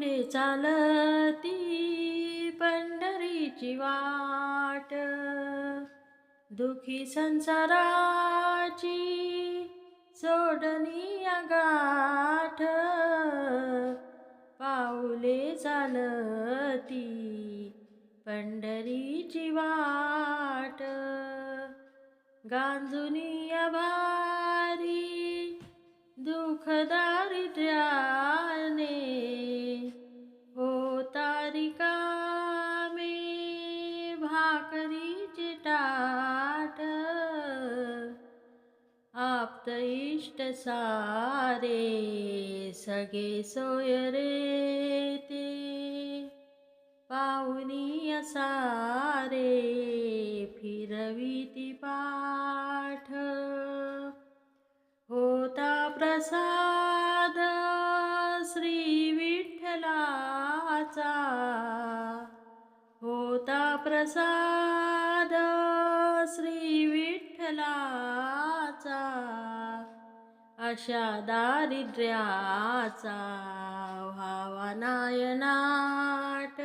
पुढे चालती पंढरीची वाट. दुखी संसाराची सोडणी गाठ. पाऊले चालती पंढरीची वाट. गांजुनी भारी दुःख दारिद्र्याने हो तारिका मे भाकरीचे टाट आप्त इष्ट सारे सगे सोय रे ते। पाहुनी सारे प्रसाद श्री विठ्ठलाचा होता प्रसाद श्री विठ्ठलाचा अशा दारिद्र्याचा व्हावा नायनाट.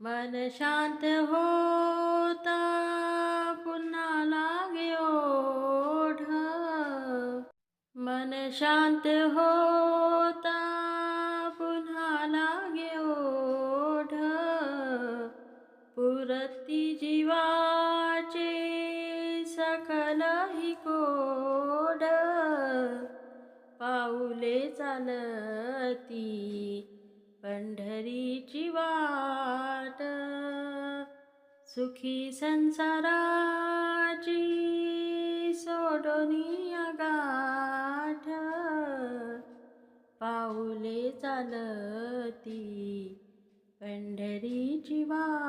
मन शांत होता मन शांत होता पुन्हा लागे ओढ. पुरती जीवाचे सकल ही कोड. पाऊले चालती पंढरीची वाट. सुखी संसाराची सोडोनी चालती. पंढरीची वा